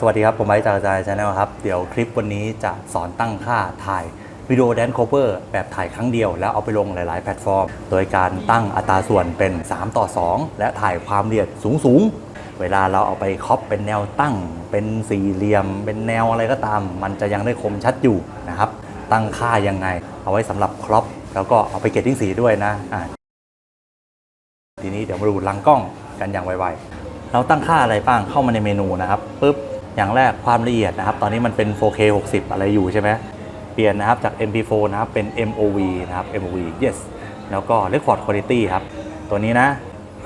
สวัสดีครับ ผมไอซ์จากจายชาแนลครับ เดี๋ยวคลิปวันนี้จะสอนตั้งค่าถ่ายวิดีโอแดนโคเวอร์แบบถ่ายครั้งเดียว แล้วเอาไปลงหลายๆ แพลตฟอร์ม โดยการตั้งอัตราส่วนเป็น 3 ต่อ 2 และถ่ายความละเอียดสูง ๆ เวลาเราเอาไปครอปเป็นแนวตั้ง เป็นสี่เหลี่ยม เป็นแนวอะไรก็ตาม มันจะยังได้คมชัดอยู่นะครับ ตั้งค่ายังไง เอาไว้สำหรับครอปแล้วก็เอาไปเกตติ้งสีด้วยนะะทีนี้เดี๋ยวมาดูลังกล้องกันอย่างไวๆเราตั้งค่าอะไรบ้างเข้ามาในเมนูนะครับปุ๊บ อย่างแรกความละเอียดนะครับ ตอนนี้มันเป็น 4K 60 อะไรอยู่ใช่ไหมเปลี่ยนนะครับจาก MP4 นะครับเป็น MOV นะครับ MOV yes แล้วก็ Record Quality ครับ ตัวนี้นะ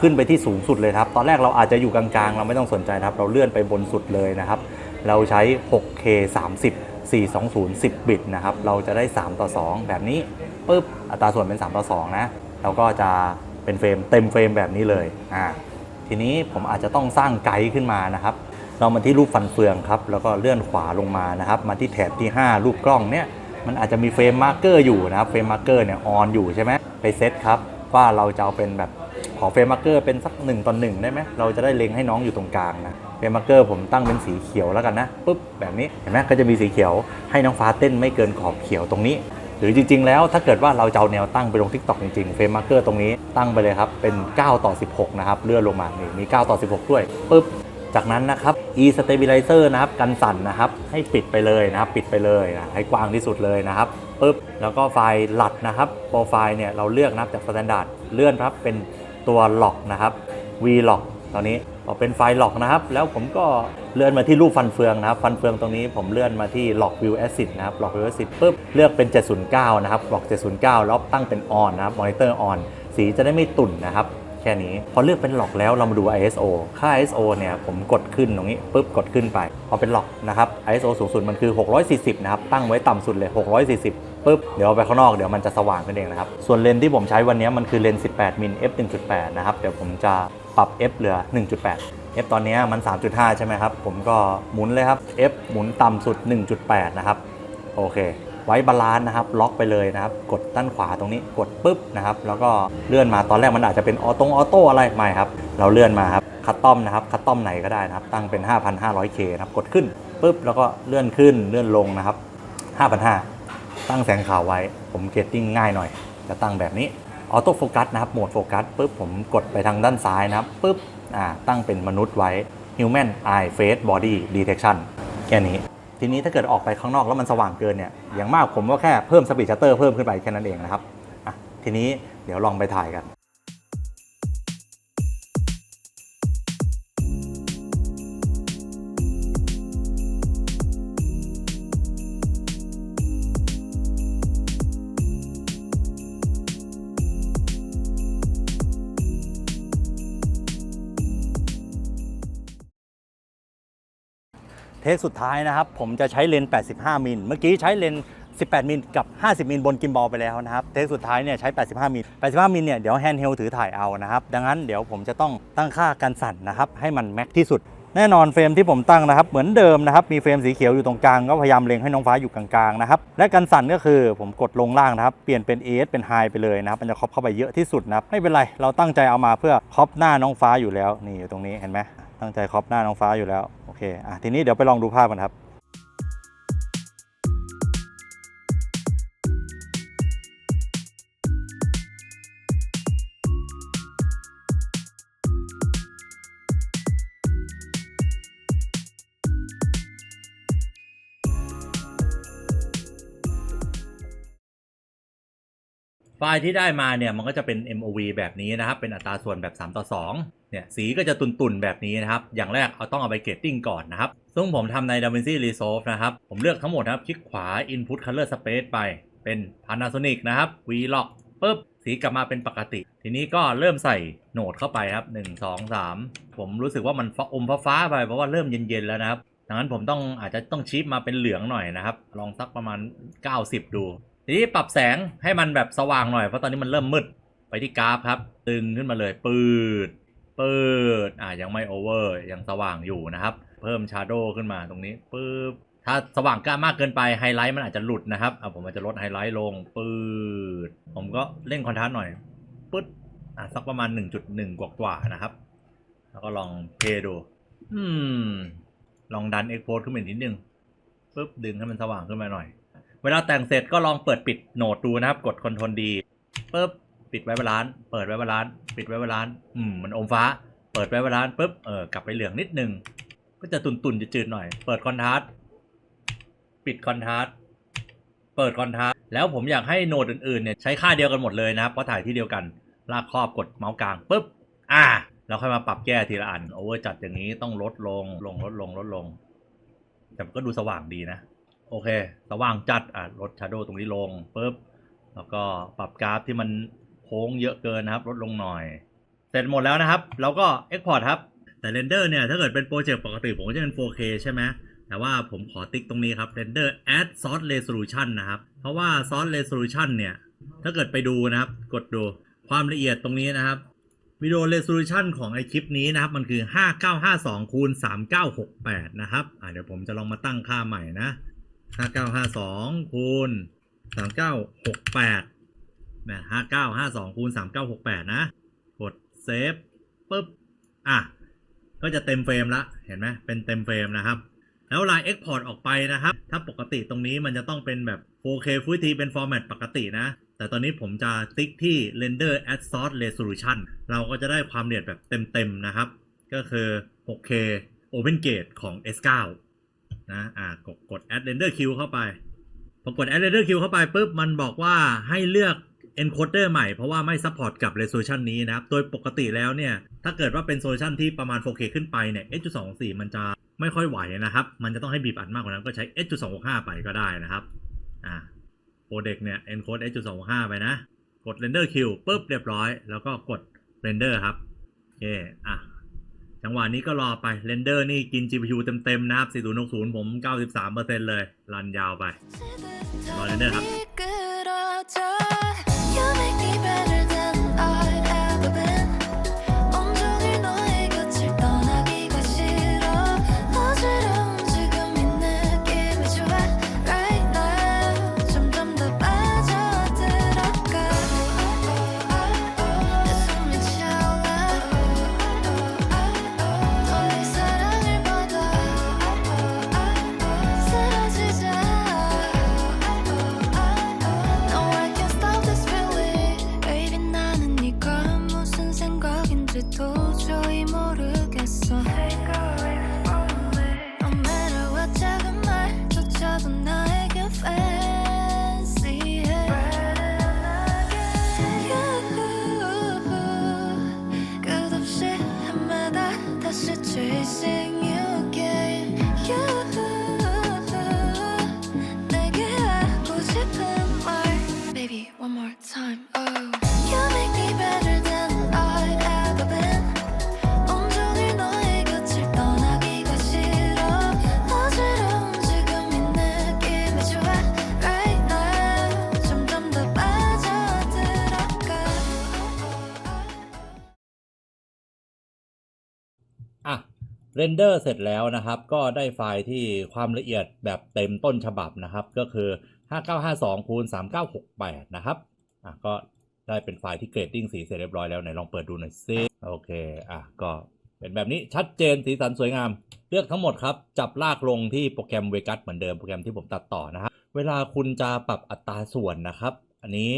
ขึ้นไปที่สูงสุดเลยครับ ตอนแรกเราอาจจะอยู่กลางๆ เราไม่ต้องสนใจครับ เราเลื่อนไปบนสุดเลยนะครับ เราใช้ 6K 30 420 10 บิตนะครับ เราจะได้ 3 ต่อ 2 แบบนี้ปุ๊บ อัตราส่วนเป็น 3 ต่อ 2 นะเราก็จะเป็นเฟรมเต็มเฟรมแบบนี้เลย อ่า ทีนี้ผมอาจจะต้องสร้างไกด์ขึ้นมานะครับ เรามาที่รูปฟันเฟืองครับ แล้วก็เลื่อนขวาลงมานะครับ มาที่แถบที่ 5 รูปกล้องเนี่ย มันอาจจะมีเฟรมมาร์เกอร์อยู่นะครับ เฟรมมาร์เกอร์เนี่ยออนอยู่ใช่ไหมไปเซตครับ ว่าเราจะเอาเป็นแบบขอเฟรมมาร์เกอร์เป็นสัก1ต่อ1ได้ไหมเราจะได้เล็งให้น้องอยู่ตรงกลางนะเฟรมมาร์เกอร์ผมตั้งเป็นสีเขียวแล้วกันนะปุ๊บแบบนี้เห็นไหมก็จะมีสีเขียวให้น้องฟ้าเต้นไม่เกินขอบเขียวตรงนี้ หรือจริง ๆ แล้วถ้าเกิดว่าเราจะเอาแนวตั้งไปลง t ิ k t o k จริงๆเฟรมมาร์เกอร์ตรงนี้ตั้งไปเลยครับเป็น 9 ต่อ 16 นะครับเลื่อนลงมานี่มี 9 ต่อ 16 ด้วยปุ๊บ จากนั้นนะครับ e stabilizer นะครับกันสั่นนะครับ ให้ปิดไปเลยนะครับ ปิดไปเลยนะให้กว้างที่สุดเลยนะครับปุ๊บแล้วก็ไฟล์หลัดนะครับโปรไฟล์เนี่ยเราเลือกนะครับจาก standard เลื่อนครับเป็นตัวล็อกนะครับ v lock ตอนนี้พอเป็นไฟล์ล็อกนะครับ แล้วผมก็เลื่อนมาที่รูปฟันเฟืองนะครับ ฟันเฟืองตรงนี้ผมเลื่อนมาที่ lock view acid นะครับ lock view acid ปุ๊บเลือกเป็น 709 นะครับ lock 709 แล้วตั้งเป็น on นะครับ monitor on สีจะได้ไม่ตุ่นนะครับ แค่นี้ พอเลือกเป็นหลอกแล้วเรามาดู ISO ค่า ISO เนี่ยผมกดขึ้นตรงนี้ปุ๊บกดขึ้นไปพอเป็นหลอกนะครับ ISO สูงสุดมันคือ 640 นะครับ ตั้งไว้ต่ำสุดเลย 640ปุ๊บเดี๋ยวเอาไปข้างนอกเดี๋ยวมันจะสว่างขึ้นเองนะครับ ส่วนเลนส์ที่ผมใช้วันนี้มันคือเลนส์18มิล f 1.8นะครับเดี๋ยวผมจะปรับ f เหลือ 1.8 f ตอนนี้มัน 3.5 ใช่ไหมครับ ผมก็หมุนเลยครับ f หมุนต่ำสุด 1.8 นะครับ โอเค ไว้บาลานซ์นะครับ ล็อกไปเลยนะครับ กดด้านขวาตรงนี้กดปุ๊บนะครับ แล้วก็เลื่อนมาตอนแรกมันอาจจะเป็นออโต้ออโต้อะไรไม่ครับ เราเลื่อนมาครับคัตตอมนะครับคัตตอมไหนก็ได้นะครับ ตั้งเป็น 5,500K นะครับกดขึ้นปุ๊บแล้วก็เลื่อนขึ้นเลื่อนลงนะครับ5,500ตั้งแสงขาวไว้ผมเกตติ้งง่ายหน่อย จะตั้งแบบนี้ออโต้โฟกัสนะครับโหมดโฟกัสปุ๊บผมกดไปทางด้านซ้ายนะครับปุ๊บอ่าตั้งเป็นมนุษย์ไว้ Human Eye Face Body Detection แค่นี้ ทีนี้ถ้าเกิดออกไปข้างนอกแล้วมันสว่างเกินเนี่ย อย่างมากผมก็แค่เพิ่มสปีดชัตเตอร์เพิ่มขึ้นไปแค่นั้นเองนะครับทีนี้เดี๋ยวลองไปถ่ายกัน เทคสุดท้ายนะครับ ผมจะใช้เลนส์85 มิล เมื่อกี้ใช้เลนส์18 มิลกับ 50 มิลบนกิมบอลไปแล้วนะครับ เทคสุดท้ายเนี่ยใช้ 85 มิล 85 มิลเนี่ยเดี๋ยวแฮนด์เฮลถือถ่ายเอานะครับ ดังนั้นเดี๋ยวผมจะต้องตั้งค่าการสั่นนะครับ ให้มันแม็กที่สุด แน่นอนเฟรมที่ผมตั้งนะครับ เหมือนเดิมนะครับ มีเฟรมสีเขียวอยู่ตรงกลาง ก็พยายามเล็งให้น้องฟ้าอยู่กลางๆนะครับ และการสั่นก็คือผมกดลงล่างนะครับ เปลี่ยนเป็น AS เป็น High ไปเลยนะครับ มันจะครอบเข้าไปเยอะที่สุดนะครับ ไม่เป็นไร เราตั้งใจเอามาเพื่อครอบหน้าน้องฟ้าอยู่แล้ว นี่อยู่ตรงนี้เห็นไหม ตั้งใจครอบหน้าน้องฟ้าอยู่แล้ว โอเค อะ ทีนี้เดี๋ยวไปลองดูภาพกันครับ ไฟล์ที่ได้มาเนี่ยมันก็จะเป็น MOV แบบนี้นะครับ เป็นอัตราส่วนแบบ 3 ต่อ 2 เนี่ยสีก็จะตุนๆ แบบนี้นะครับ อย่างแรกเอาต้องเอาไปเกตติ้งก่อนนะครับ ซึ่งผมทำใน DaVinci Resolve นะครับ ผมเลือกทั้งหมดนะครับ คลิกขวา Input Color Space ไป เป็น Panasonic นะครับ V-Lock ปุ๊บสีกลับมาเป็นปกติ ทีนี้ก็เริ่มใส่โหนดเข้าไปครับ 1 2 3 ผมรู้สึกว่ามันอมฟ้าๆไปเพราะว่าเริ่มเย็นๆแล้วนะครับดังนั้นผมต้องอาจจะต้องชิปมาเป็นเหลืองหน่อยนะครับ ลองสักประมาณ 90 ดู ทีนี้ปรับแสงให้มันแบบสว่างหน่อยเพราะตอนนี้มันเริ่มมืดไปที่กราฟครับ ตึงขึ้นมาเลยปืดปืดอ่ายังไม่โอเวอร์ยังสว่างอยู่นะครับ เพิ่มชาร์โดขึ้นมาตรงนี้ปื๊บถ้าสว่างกล้ามากเกินไปไฮไลท์มันอาจจะหลุดนะครับอะผมอาจจะลดไฮไลท์ลงปืดผมก็เร่งคอนทราสต์หน่อยปึ๊ดอะสักประมาณ 1.1 กว่าๆนะครับ แล้วก็ลองเพดู อืม ลองดัน export ขึ้นมาอีกนิดนึงปุ๊บดึงให้มันสว่างขึ้นมาหน่อย เวลาแต่งเสร็จก็ลองเปิดปิดโหนดดูนะครับ กด Ctrl D ปุ๊บปิดไว้บาลานซ์เปิดไว้บาลานซ์ปิดไว้บาลานซ์อืมมันอมฟ้า เปิดไว้บาลานซ์ปุ๊บเออกลับไปเหลืองนิดนึง ก็จะตุนตุนจืดๆหน่อย เปิดคอนทราสต์ปิดคอนทราสต์เปิดคอนทราสต์แล้วผมอยากให้โหนดอื่นๆเนี่ยใช้ค่าเดียวกันหมดเลยนะครับเพราะถ่ายที่เดียวกันลากครอบกดเมาส์กลางปุ๊บอ่าเราค่อยมาปรับแก้ทีละอันโอเวอร์จัดอย่างนี้ต้องลดลงลงลดลงลดลง แต่ก็ดูสว่างดีนะ โอเค สว่างจัดอะลดชาร์โดตรงนี้ลงปุ๊บแล้วก็ปรับกราฟที่มันโค้งเยอะเกินนะครับ ลดลงหน่อย เสร็จหมดแล้วนะครับเราก็ Export ครับ แต่เรนเดอร์เนี่ย ถ้าเกิดเป็นโปรเจกต์ปกติผมก็จะเป็น 4K ใช่ไหมแต่ว่าผมขอติ๊กตรงนี้ครับ render add source resolution นะครับ เพราะว่า source resolution เนี่ย ถ้าเกิดไปดูนะครับ กดดูความละเอียดตรงนี้นะครับวิดีโอ resolution ของไอคลิปนี้นะครับ มันคือ 5952คูณ3968 นะครับอ่าเดี๋ยวผมจะลองมาตั้งค่าใหม่นะ 5952คูณ3968นะ5952คูณ3968นะ กดเซฟปุ๊บ อะ ก็จะเต็มเฟรมละ เห็นไหมเป็นเต็มเฟรมนะครับ แล้วเวลา Export ออกไปนะครับ ถ้าปกติตรงนี้มันจะต้องเป็นแบบ 4K Full HD เป็นฟอร์แมตปกตินะ แต่ตอนนี้ผมจะติ๊กที่ Render at Source Resolution เราก็จะได้ความละเอียดแบบเต็มๆนะครับ ก็คือ 6K Open Gate ของ S9 นะอ่ากดกด Add Render Queue เข้าไปพอกด Add Render Queue เข้าไปปุ๊บมันบอกว่าให้เลือก encoder ใหม่เพราะว่าไม่ support กับ resolution นี้นะครับ โดยปกติแล้วเนี่ย ถ้าเกิดว่าเป็น resolution ที่ประมาณ 4K ขึ้นไปเนี่ย H.24 มันจะไม่ค่อยไหวนะครับ มันจะต้องให้บีบอัดมากกว่านั้นก็ใช้ H.265 ไปก็ได้นะครับอ่าโ o เด็กเนี่ย encode H.265 ไปนะ กด render queue ปุ๊บเรียบร้อย แล้วก็กด render ครับโอเคอะ จังหวะนี้ก็รอไปเรนเดอร์นี่กิน GPU เต็ม ๆ นะครับ 4060 ผม 93%เลย รันยาวไป รอเรนเดอร์ครับ เรนเดอร์เสร็จแล้วนะครับ ก็ได้ไฟล์ที่ความละเอียดแบบเต็มต้นฉบับนะครับ ก็คือ 5952คูณ3968 นะครับอะก็ได้เป็นไฟล์ที่เกรดดิ้งสีเสร็จเรียบร้อยแล้วไหนลองเปิดดูหน่อยซิโอเคอะก็เป็นแบบนี้ชัดเจนสีสันสวยงาม เลือกทั้งหมดครับ จับลากลงที่โปรแกรมเวกัสเหมือนเดิมโปรแกรมที่ผมตัดต่อนะครับเวลาคุณจะปรับอัตราส่วนนะครับ อันนี้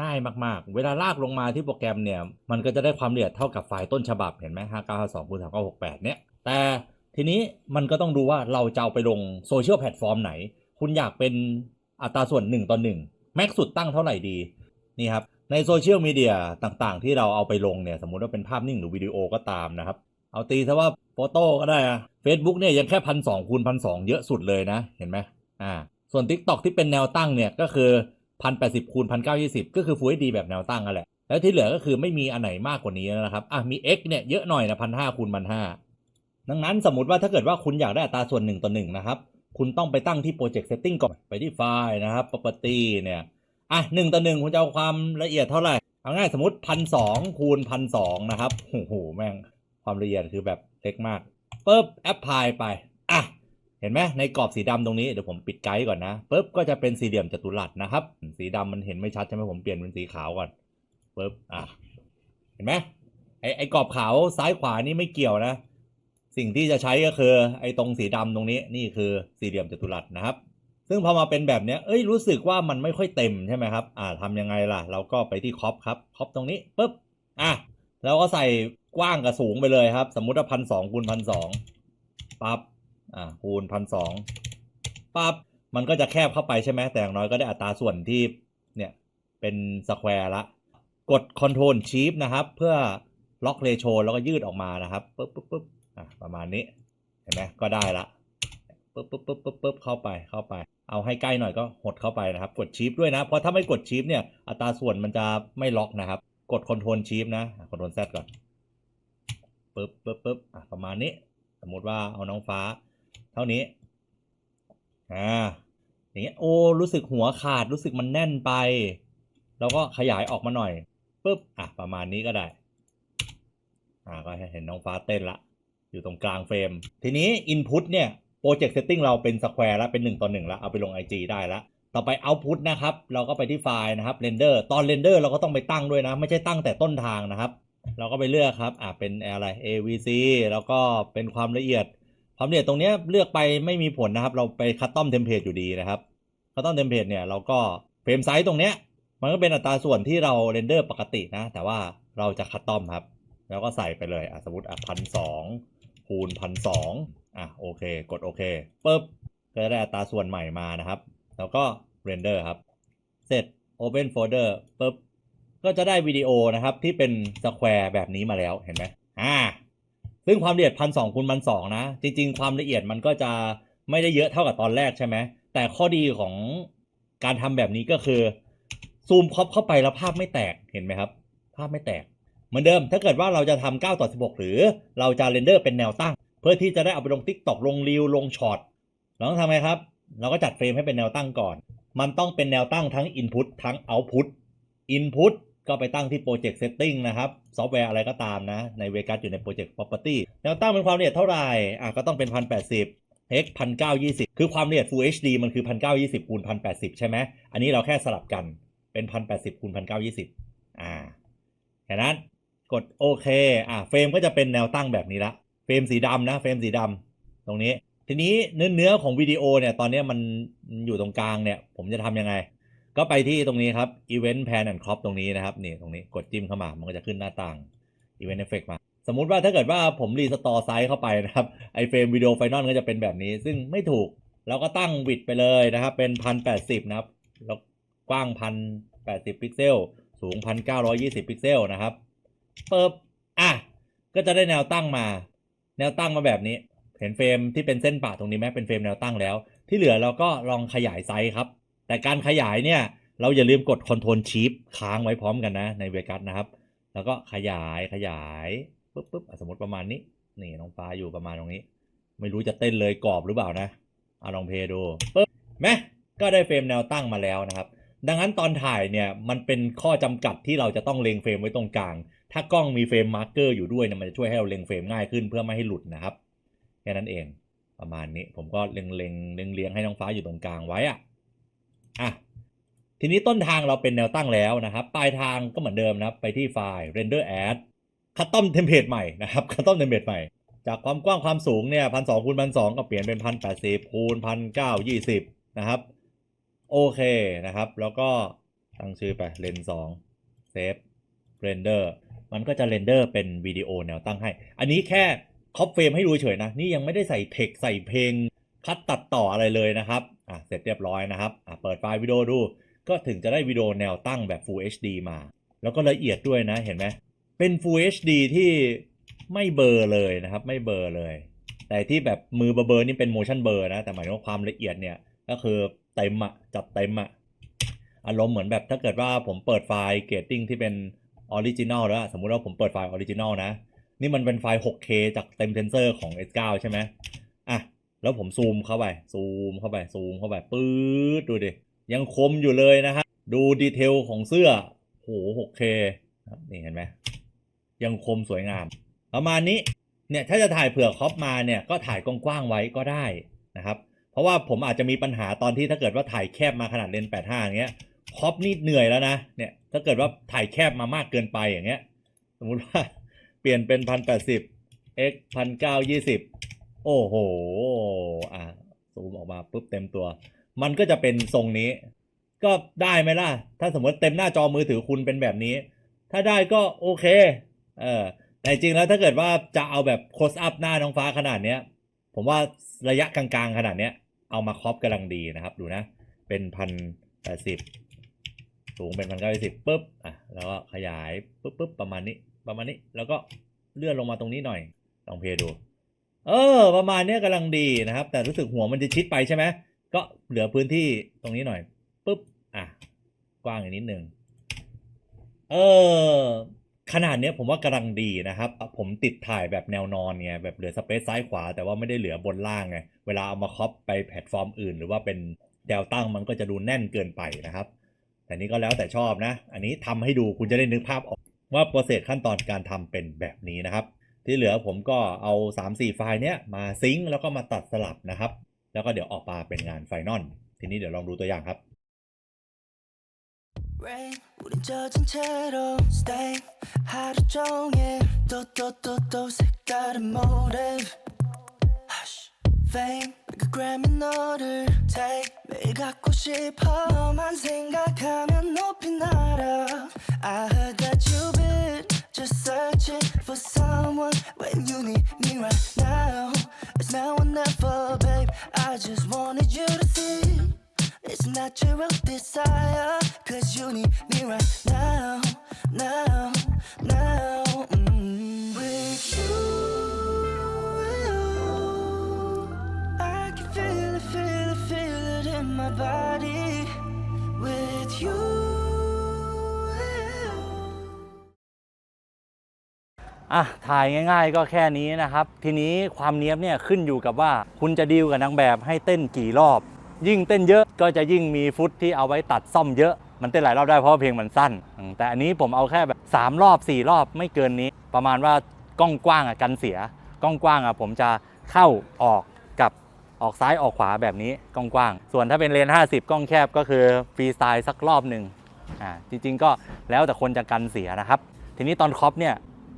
ง่ายมากๆ เวลาลากลงมาที่โปรแกรมเนี่ย มันก็จะได้ความละเอียดเท่ากับไฟล์ต้นฉบับเห็นไหม5952คูณ3968เนี่ย แต่ทีนี้มันก็ต้องดูว่าเราจะเอาไปลงโซเชียลแพลตฟอร์มไหน คุณอยากเป็นอัตราส่วน 1 ต่อ 1 แม็กสุดตั้งเท่าไหร่ดีนี่ครับในโซเชียลมีเดียต่างๆ ที่เราเอาไปลงเนี่ยสมมุติว่าเป็นภาพนิ่งหรือวิดีโอก็ตามนะครับ เอาตีซะว่าโฟโต้ก็ได้อะ Facebook เนี่ยยังแค่พันสองคูณพันสองเยอะสุดเลยนะ เห็นไหมอ่าส่วน TikTok ที่เป็นแนวตั้งเนี่ยก็คือพันแปดสิบคูณพันเก้ายี่สิบก็คือ Full HD แบบแนวตั้งนั่นแหละแล้วที่เหลือก็คือไม่มีอันไหนมากกว่านี้แล้วนะครับอะมี X เนี่ยเยอะหน่อยนะพันห้าคูณพันห้า ดังนั้นสมมติว่าถ้าเกิดว่าคุณอยากได้อัตราส่วนหนึ่งต่อหนึ่งนะครับ คุณต้องไปตั้งที่ Project Setting ก่อน ไปที่ไฟล์นะครับ Property เนี่ย อะหนึ่งต่อหนึ่งคุณจะเอาความละเอียดเท่าไหร่ เอาง่ายสมมติพันสองคูณพันสองนะครับ โอ้โห แม่ง ความละเอียดคือแบบเล็กมากปุ๊บแอปพลายไป อะ เห็นไหมในกรอบสีดำตรงนี้ เดี๋ยวผมปิดไกด์ก่อนนะปุ๊บก็จะเป็นสี่เหลี่ยมจัตุรัสนะครับ สีดำมันเห็นไม่ชัดใช่ไหมผมเปลี่ยนเป็นสีขาวก่อนปุ๊บ อะ เห็นไหมไอไอกรอบขาวซ้ายขวานี่ไม่เกี่ยวนะ สิ่งที่จะใช้ก็คือ ไอ้ตรงสีดำตรงนี้นี่คือสี่เหลี่ยมจัตุรัสนะครับ ซึ่งพอมาเป็นแบบเนี้ยเอ้ยรู้สึกว่ามันไม่ค่อยเต็มใช่ไหมครับอ่าทำยังไงล่ะ เราก็ไปที่คอปครับคอปตรงนี้ปุ๊บอะแล้วก็ใส่กว้างกับสูงไปเลยครับ สมมุติว่าพันสองคูณพันสองปั๊บอ่าคูณพันสองปั๊บมันก็จะแคบเข้าไปใช่ไหมแต่อย่างน้อยก็ได้อัตราส่วนที่เนี่ยเป็นสแควร์ละกด Ctrl Shift นะครับ เพื่อล็อกเรโชแล้วก็ยืดออกมานะครับปุ๊บปุ๊บปุ๊บ ประมาณนี้ เห็นไหมก็ได้ละปุ๊บปุ๊บปุ๊บปุ๊บปุ๊บเข้าไปเข้าไป เอาให้ใกล้หน่อยก็หดเข้าไปนะครับ กดชิปด้วยนะ เพราะถ้าไม่กดชิปเนี่ย อัตราส่วนมันจะไม่ล็อกนะครับ กด Ctrl Shift นะคอนโทรล Z ก่อนปุ๊บปุ๊บปุ๊บอะประมาณนี้ สมมติว่าเอาน้องฟ้า เท่านี้ อ่าอย่างเงี้ยโอ้รู้สึกหัวขาดรู้สึกมันแน่นไป แล้วก็ขยายออกมาหน่อยปุ๊บอะประมาณนี้ก็ได้ อ่าก็เห็นน้องฟ้าเต้นละ อยู่ตรงกลางเฟรม ทีนี้ Input เนี่ยโปรเจกต์เซตติ้งเราเป็นสแควร์แล้วเป็น 1 ต่อ 1 แล้ว เอาไปลง IG ได้แล้ว ต่อไป Output นะครับ เราก็ไปที่ไฟล์นะครับ Render ตอน Render เราก็ต้องไปตั้งด้วยนะ ไม่ใช่ตั้งแต่ต้นทางนะครับ เราก็ไปเลือกครับ อ่าเป็นอะไร AVC แล้วก็เป็นความละเอียด ความละเอียดตรงเนี้ยเลือกไปไม่มีผลนะครับ เราไปคัสตอมเทมเพลตอยู่ดีนะครับคัสตอมเทมเพลตเนี่ยเราก็เฟรมไซส์ตรงเนี้ยมันก็เป็นอัตราส่วนที่เราเรนเดอร์ปกตินะ แต่ว่าเราจะคัสตอมครับ แล้วก็ใส่ไปเลยอะสมมติอะพันสอง คูณพันสองอะโอเค กดโอเคปุ๊บก็จะได้อัตราส่วนใหม่มานะครับ แล้วก็เรนเดอร์ครับ เสร็จ Open Folder ปุ๊บก็จะได้วิดีโอนะครับที่เป็นสแควร์แบบนี้มาแล้วเห็นไหมอ่าซึ่งความละเอียดพันสองคูณพันสองนะ จริง ๆ ความละเอียดมันก็จะไม่ได้เยอะเท่ากับตอนแรกใช่ไหม แต่ข้อดีของการทำแบบนี้ก็คือ ซูมครอปเข้าไปแล้วภาพไม่แตกเห็นไหมครับ ภาพไม่แตก เหมือนเดิมถ้าเกิดว่าเราจะทำ9ต่อ 16 หรือเราจะเรนเดอร์เป็นแนวตั้ง เพื่อที่จะได้เอาไปลง Tik t o อกลงรีวลงช็อตเราต้องทำไงครับ เราก็จัดเฟรมให้เป็นแนวตั้งก่อน มันต้องเป็นแนวตั้งทั้ง Input ทั้ง Output Input ก็ไปตั้งที่ Project Setting นะครับซอฟต์แวร์อะไรก็ตามนะ ใน Vegas อยู่ใน Project Property แนวตั้งเป็นความละเอียดเท่าไหร่อะก็ต้องเป็น 1080 x 1920 คือความละเอียด Full HD มันคือ 1920คูณ1080 ใช่ไหม อันนี้เราแค่สลับกันเป็น 1080คูณ1920 อ่าแค่นั้น กดโอเคอ่าเฟรมก็จะเป็นแนวตั้งแบบนี้ละเฟรมสีดำนะเฟรมสีดำตรงนี้ ทีนี้เนื้อเนื้อของวิดีโอเนี่ยตอนนี้มันอยู่ตรงกลางเนี่ยผมจะทำยังไง ก็ไปที่ตรงนี้ครับ Event Pan and Crop ตรงนี้นะครับนี่ตรงนี้กดจิ้มเข้ามามันก็จะขึ้นหน้าต่าง Event Effect มา สมมุติว่าถ้าเกิดว่าผมรีสตอร์ไซส์เข้าไปนะครับไอเฟรมวิดีโอไฟนอลก็จะเป็นแบบนี้ ซึ่งไม่ถูกเราก็ตั้งวิดไปเลยนะครับเป็น1080นะครับแล้วกว้าง1080พิกเซลสูง1920พิกเซลนะครับ เปิบอะก็จะได้แนวตั้งมา แนวตั้งมาแบบนี้ เห็นเฟรมที่เป็นเส้นป่าตรงนี้ไหมเป็นเฟรมแนวตั้งแล้ว ที่เหลือเราก็ลองขยายไซส์ครับ แต่การขยายเนี่ย เราอย่าลืมกด Ctrl Shift ค้างไว้พร้อมกันนะในเวกัสนะครับ แล้วก็ขยายขยายปุ๊บปุ๊บสมมติประมาณนี้ นี่น้องฟ้าอยู่ประมาณตรงนี้ ไม่รู้จะเต้นเลยกรอบหรือเปล่านะเอาลองเพลย์ดูปุ๊บแมก็ได้เฟรมแนวตั้งมาแล้วนะครับ ดังนั้นตอนถ่ายเนี่ยมันเป็นข้อจำกัดที่เราจะต้องเล็งเฟรมไว้ตรงกลาง ถ้ากล้องมีเฟรมมาร์เกอร์อยู่ด้วยเนี่ยมันจะช่วยให้เราเล็งเฟรมง่ายขึ้นเพื่อไม่ให้หลุดนะครับแค่นั้นเองประมาณนี้ผมก็เล็งเล็งเล็งเลี้ยงให้น้องฟ้าอยู่ตรงกลางไว้อะอะทีนี้ต้นทางเราเป็นแนวตั้งแล้วนะครับ ปลายทางก็เหมือนเดิมนะครับ ไปที่ไฟล์ render as คัสตอมเทมเพลตใหม่นะครับคัสตอมเทมเพลตใหม่ จากความกว้างความสูงเนี่ยพันสองคูณพันสองก็เปลี่ยนเป็นพันแปดสิบคูณพันเก้ายี่สิบนะครับโอเคนะครับ แล้วก็ตั้งชื่อไปเลนสองเซฟเรนเดอร์ มันก็จะเรนเดอร์เป็นวิดีโอแนวตั้งให้ อันนี้แค่ครอปเฟรมให้ดูเฉยนะ นี่ยังไม่ได้ใส่เทคใส่เพลง คัดตัดต่ออะไรเลยนะครับ อะเสร็จเรียบร้อยนะครับ อะเปิดไฟล์วิดีโอดู ก็ถึงจะได้วิดีโอแนวตั้งแบบ Full HD มา แล้วก็ละเอียดด้วยนะ เห็นไหม เป็น Full HD ที่ไม่เบอร์เลยนะครับ ไม่เบอร์เลย แต่ที่แบบมือเบลอๆนี่เป็น motion blur นะ แต่หมายถึงว่าความละเอียดเนี่ย ก็คือเต็มอะจัดเต็มอะอารมณ์เหมือนแบบถ้าเกิดว่าผมเปิดไฟล์เกตติ้งที่เป็น ออริจินอลแล้วอะสมมุติว่าผมเปิดไฟล์ออริจินอลนะ นี่มันเป็นไฟล์ 6K จากเต็มเซนเซอร์ของ S9 ใช่ไหมอะ แล้วผมซูมเข้าไป ซูมเข้าไป ซูมเข้าไป ปื๊ด ดูดิ ยังคมอยู่เลยนะฮะ ดูดีเทลของเสื้อ โห 6K นี่เห็นไหม ยังคมสวยงาม ประมาณนี้ เนี่ย ถ้าจะถ่ายเผื่อครอปมาเนี่ย ก็ถ่ายกว้างๆไว้ก็ได้นะครับ เพราะว่าผมอาจจะมีปัญหาตอนที่ถ้าเกิดว่าถ่ายแคบมาขนาดเลนส์85อย่างเงี้ย ครอปนี่เหนื่อยแล้วนะเนี่ยถ้าเกิดว่าถ่ายแคบมามากเกินไปอย่างเงี้ย สมมุติว่าเปลี่ยนเป็นพันแปดสิบ x พันเก้ายี่สิบโอ้โหอะซูมออกมาปุ๊บเต็มตัว มันก็จะเป็นทรงนี้ ก็ได้ไหมล่ะ ถ้าสมมติเต็มหน้าจอมือถือคุณเป็นแบบนี้ ถ้าได้ก็โอเคเออแต่จริงแล้วถ้าเกิดว่าจะเอาแบบโคสอัพหน้าน้องฟ้าขนาดเนี้ย ผมว่าระยะกลางๆขนาดเนี้ย เอามาครอปกำลังดีนะครับ ดูนะ เป็นพันแปดสิบ สูงเป็นพันเก้าสิบปุ๊บอะแล้วก็ขยายปุ๊บปุ๊บประมาณนี้ ประมาณนี้แล้วก็เลื่อนลงมาตรงนี้หน่อยลองเพย์ดู เออ ประมาณเนี้ยกำลังดีนะครับ แต่รู้สึกหัวมันจะชิดไปใช่ไหมก็เหลือพื้นที่ตรงนี้หน่อยปุ๊บอะกว้างอีกนิดนึงเออขนาดเนี้ยผมว่ากำลังดีนะครับ ผมติดถ่ายแบบแนวนอนไงแบบเหลือสเปซซ้ายขวา แต่ว่าไม่ได้เหลือบนล่างไงเวลาเอามาครอปไปแพลตฟอร์มอื่น หรือว่าเป็นแนวตั้งมันก็จะดูแน่นเกินไปนะครับ แต่นี้ก็แล้วแต่ชอบนะ อันนี้ทำให้ดูคุณจะได้นึกภาพออกว่าโปรเซสขั้นตอนการทำเป็นแบบนี้นะครับ ที่เหลือผมก็เอา 3-4 ไฟล์เนี้ยมาซิงค์แล้วก็มาตัดสลับนะครับ แล้วก็เดี๋ยวออกมาเป็นงานไฟนอลทีนี้เดี๋ยวลองดูตัวอย่างครับ Rain 우린 젖은 채로 stay 하루 종일 또 또 또 또 색다른 motive Hush Fame 그 Grammy 너를 take 매일 갖고 싶어 너만 생각하면 높이 날아 I heard that you've been just searching for someone when you need me right now It's now or never babe I just wanted you to see it's natural desire, cause you need me right now, now, now. mm. With you, body. With you. อะถ่ายง่าย ๆ ก็แค่นี้นะครับ ทีนี้ความเนี้ยบเนี่ยขึ้นอยู่กับว่าคุณจะดีลกับนางแบบให้เต้นกี่รอบ ยิ่งเต้นเยอะก็จะยิ่งมีฟุตที่เอาไว้ตัดซ่อมเยอะ มันเต้นหลายรอบได้เพราะเพลงมันสั้น แต่อันนี้ผมเอาแค่แบบ3รอบ 4 รอบไม่เกินนี้ ประมาณว่ากล้องกว้างอะกันเสีย กล้องกว้างอะผมจะเข้าออก ออกซ้ายออกขวาแบบนี้กล้องกว้างส่วนถ้าเป็นเลน 50 กล้องแคบก็คือฟรีสไตล์สักรอบหนึ่งอ่าจริงๆก็แล้วแต่คนจะกันเสียนะครับ ทีนี้ตอนครอปเนี่ย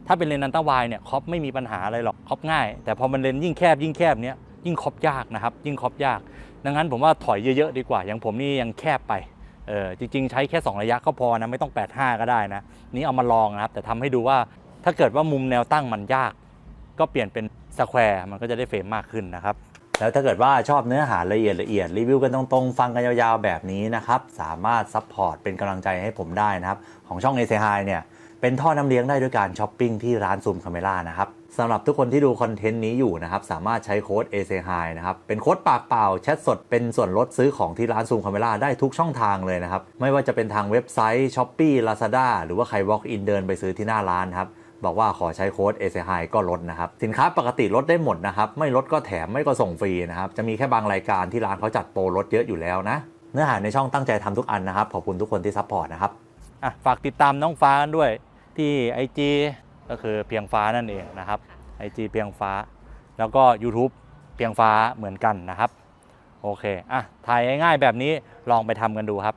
ถ้าเป็นเลนอันตราไวเนี่ยครอปไม่มีปัญหาอะไรหรอกครอปง่าย แต่พอมันเลนยิ่งแคบยิ่งแคบเนี้ยยิ่งครอปยากนะครับ ยิ่งครอปยาก ดังนั้นผมว่าถอยเยอะๆดีกว่า อย่างผมนี่ยังแคบไปเออจริง ๆ ใช้แค่ 2 ระยะก็พอนะไม่ต้อง 85 ก็ได้นะ นี่เอามาลองนะครับ แต่ทำให้ดูว่าถ้าเกิดว่ามุมแนวตั้งมันยาก ก็เปลี่ยนเป็นสแควร์มันก็จะได้เฟรมมากขึ้นนะครับ แล้วถ้าเกิดว่าชอบเนื้อหาละเอียดละเอียดรีวิวกันตรงๆ ฟังกันยาวๆ แบบนี้นะครับ สามารถซัพพอร์ตเป็นกำลังใจให้ผมได้นะครับ ของช่อง a อ h i เนี่ยเป็นท่อน้ำเลี้ยงได้ด้วยการช้อปปิ้งที่ร้านซูมคาเมล่านะครับสำหรับทุกคนที่ดูคอนเทนต์นี้อยู่นะครับ สามารถใช้โค้ด a c h i นะครับ เป็นโค้ดปากเปล่า แชทสดเป็นส่วนลดซื้อของที่ร้านซูมคาเมล่าได้ทุกช่องทางเลยนะครับ ไม่ว่าจะเป็นทางเว็บไซต์ s h อ p e e Lazada หรือว่าใคร walk in เดินไปซื้อที่หน้าร้านครับ บอกว่าขอใช้โค้ด a c h i ก็ลดนะครับ สินค้าปกติลดได้หมดนะครับ ไม่ลดก็แถมไม่ก็ส่งฟรีนะครับ จะมีแค่บางรายการที่ร้านเขาจัดโปรลดเยอะอยู่แล้วนะ เนื้อหาในช่องตั้งใจทำทุกอันนะครับ ขอบคุณทุกคนที่ซัพพอร์ตนะครับอะฝากติดตามน้องฟ้ากันด้วยที่ IG ก็คือเพียงฟ้านั่นเองนะครับ IG เพียงฟ้า แล้วก็ YouTube เพียงฟ้าเหมือนกันนะครับ โอเคอะถ่ายง่ายๆแบบนี้ลองไปทำกันดูครับ